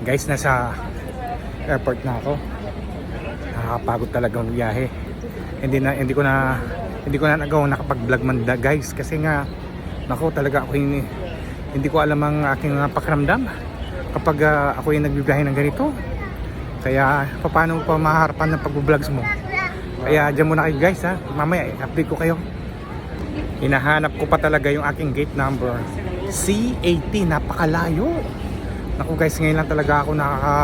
Guys, nasa airport na ako. Nakakapagod talagang biyahe. Hindi na hindi ko na hindi ko na nagawa nakapag-vlog man da, guys kasi nga nako talaga ako hindi, hindi ko alam ang aking uh, pakiramdam kapag ah, ako yung nagbibiyahe ng ganito. Kaya paano pa maharapan ng pag-vlogs mo? Kaya dyan muna kayo guys ha. Mamaya i-update ko kayo. Hinahanap ko pa talaga yung aking gate number C80 napakalayo Naku guys ngayon lang talaga ako nakaka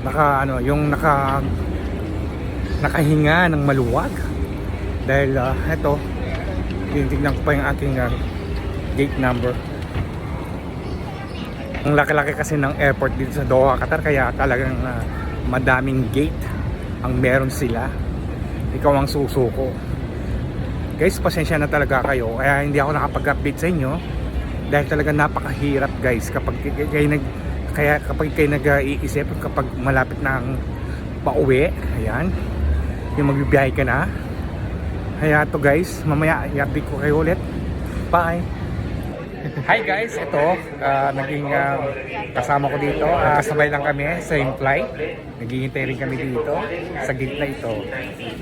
naka ano yung naka nakahinga ng maluwag. Dahil uh, eto tinitignan ko pa yung aking ah, gate number. Ang laki-laki kasi ng airport dito sa Doha, Qatar kaya talagang ah, madaming gate ang meron sila. Ikaw ang susuko. Guys pasensya na talaga kayo kaya hindi ako nakapag-update sa inyo dahil talaga napakahirap guys kapag kayo nag kaya kapag kayo nag-iisip kapag malapit na ang pauwi ayan yung magbibiyahe ka na kaya to guys mamaya i-update ko kayo ulit bye Hi guys, ito ah, naging ah, kasama ko dito. Ah, kasabay lang kami, same flight. Naghihintay rin kami dito sa gate na ito.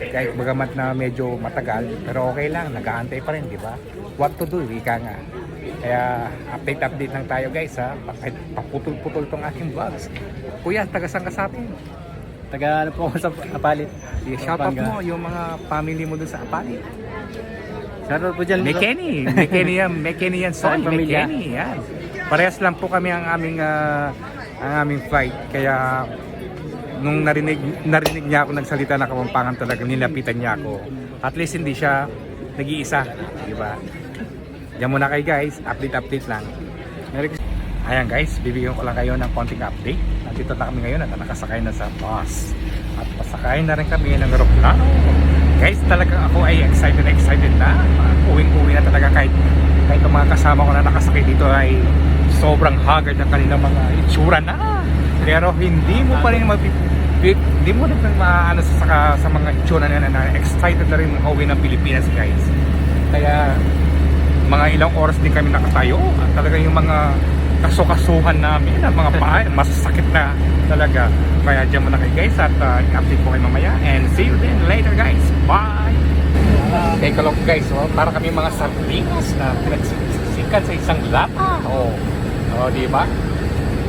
Kahit bagamat na medyo matagal, pero okay lang, nag-aantay pa rin, di ba? What to do, ika nga. Kaya update-update lang tayo guys ha. Paputol-putol tong aking vlogs. Kuya, taga saan ka sa atin? Taga ano po ako sa Apalit. Shout out mo yung mga family mo dun sa Apalit. Shoutout po dyan. May Kenny yan. May Kenny yan. Pamilya? Kenny. Yan. Parehas lang po kami ang aming ah, ang aming flight. Kaya nung narinig, narinig niya ako nagsalita ng Kapampangan talaga, nilapitan niya ako. At least hindi siya nag-iisa. Di ba? Diyan muna kayo guys. Update-update lang. Ayan guys, bibigyan ko lang kayo ng konting update. Nandito na kami ngayon at nakasakay na sa bus. At pasakay na rin kami ng aeroplano. Guys, talaga ako ay excited excited na. Uwing-uwi na talaga kahit, kahit ang mga kasama ko na nakasakay dito ay sobrang haggard ng kanilang mga itsura na. Pero hindi mo pa rin hindi mo rin maano sa, sa mga itsura na, na, na excited na rin makauwi ng Pilipinas guys. Kaya mga ilang oras din kami nakatayo. At talaga yung mga kasukasuhan namin at mga paa masasakit na talaga. Kaya dyan muna kayo guys at uh, i-update ko kayo mamaya. And see you then later guys. Bye! Teka lang guys. Oh, para kami mga sardinas na pinagsisikan sa isang lapa. Oh, oh di ba?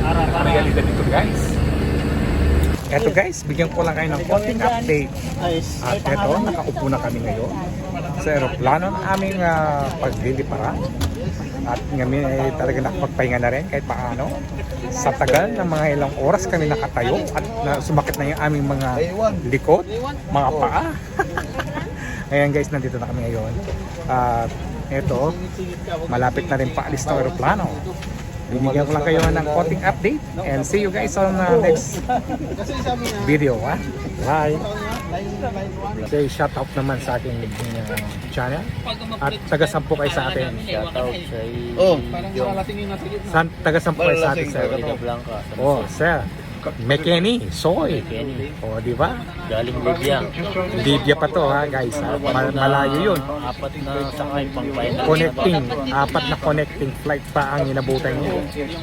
Ang realidad dito guys. Eto guys, bigyan ko lang kayo ng konting update. At eto, nakaupo na kami ngayon sa aeroplano ng aming uh, pagliliparan. At kami ay talaga nakapagpahinga na rin kahit paano. Sa tagal ng mga ilang oras kami nakatayo at na, sumakit na yung aming mga likod, mga paa. Ayan guys, nandito na kami ngayon. At eto, malapit na rin paalis ng aeroplano. Bibigyan ko lang kayo ng konting update and see you guys on uh, next video. Ha? Bye! Say shout out naman sa ating uh, channel at taga-sampu kayo sa atin. Shoutout sa Oh. yung San, taga-sampu kayo sa atin, sir. Blanca. Oh, sir. McKenny, Soy. Kenny. Oh, di ba? Galing Libya. Libya pa to ha, guys. Ha? Mal- malayo yun. Apat na sakay pang final. Connecting, apat na connecting flight pa ang inabutan niya.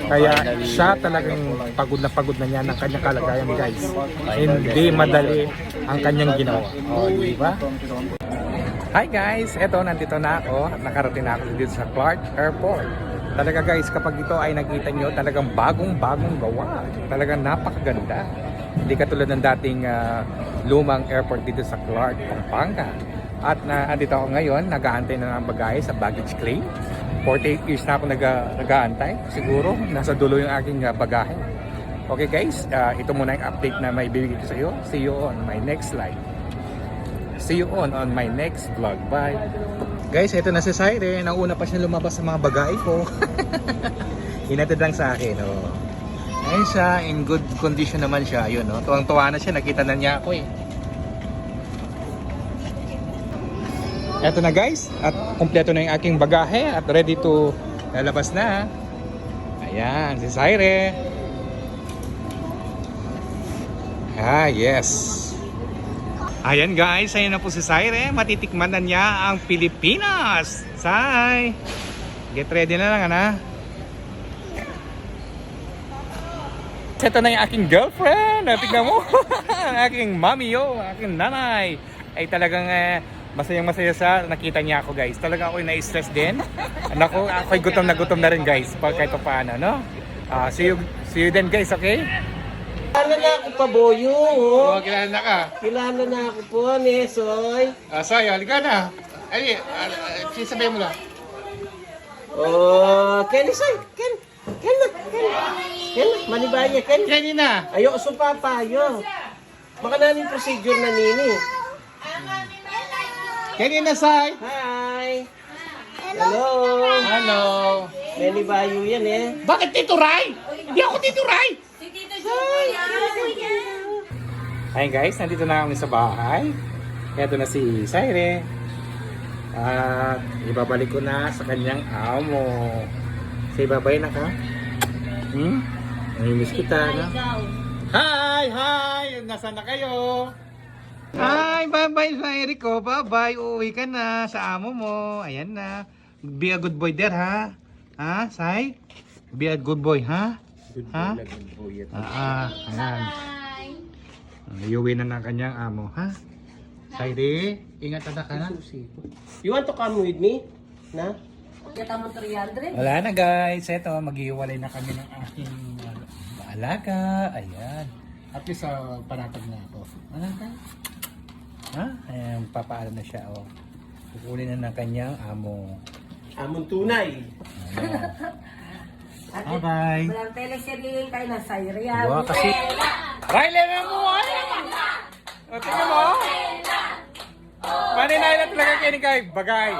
Kaya siya talagang pagod na pagod na niya ng kanyang kalagayan, guys. Hindi madali ang kanyang ginawa. Oh, di ba? Hi guys, eto nandito na ako at nakarating na ako dito sa Clark Airport. Talaga guys, kapag ito ay nakita nyo, talagang bagong-bagong gawa. Talagang napakaganda. Hindi katulad ng dating ah, lumang airport dito sa Clark, Pampanga. At na ako ngayon, nag-aantay na ng bagahe sa baggage claim. 48 years na ako nag- nag-aantay. Siguro, nasa dulo yung aking ah, bagahe. Okay guys, ah, ito muna yung update na may bibigay ko sa iyo. See you on my next slide. See you on on my next vlog. Bye. Guys, ito na si Syre. Nauna pa siya lumabas sa mga bagay ko. Hinatid lang sa akin, oh. Ayun siya, in good condition naman siya. Yun, no? Tuwang-tuwa na siya, nakita na niya ako eh. Eto na guys, at kumpleto na yung aking bagahe at ready to lalabas na. Ayan, si Syre. Ah, yes. Ayan guys, ayan na po si Syre. Matitikman na niya ang Pilipinas. Say! Get ready na lang, ana. ito na yung aking girlfriend. Tignan mo. ang aking mami yo, aking nanay. Ay talagang eh, masayang masaya sa nakita niya ako guys. Talaga ako na-stress din. Nako, ako'y gutom na gutom na rin guys. Pag kahit pa paano, no? Ah, see you, see you then guys, okay? Kilala na ako pa, Boyo. Oo, kilala na ka. Kilala na ako po, Nesoy. Ah, Soy, halika na. Ay, uh, sisabay mo lang. Oh, Ken, Soy. Ken. Ken na, Ken. Ken na, manibaya, Ken. Kanina. Ayo, so papayo. Baka namin procedure na nini. Kanina, Soy. Hi. Hello. Hello. Manibayo yan eh. Bakit Tito Ray? Hindi ako Tito Ray. Ayun guys, nandito na kami sa bahay. Ito na si Saire. At ibabalik ko na sa kanyang amo. Sa ibabay na ka? Hmm? Namimiss kita, no? Hi! Hi! Nasaan na kayo? Hi! Bye-bye, Saire ko. Bye-bye. Uuwi ka na sa amo mo. Ayan na. Be a good boy there, ha? Ha, Sai? Be a good boy, ha? Ha? Ah, ah, ayan. Iuwi na ng kanyang amo, ha? Saire, ingat na ka na. You want to come with me? Na? Wala na guys, eto maghiwalay na kami ng aking ano, alaga. Ayan. At least uh, panatag na ako. Ano ka? Ha? Ayan, papaalam na siya oh. Kukunin na ng kanyang amo. Amon tunay. Bye bye. Walang teleserye kayo na sa Irial. Wow, kasi... Riley na mo! ay! O, tingnan mo! Maninay na talaga kayo ni Kai. Bagay.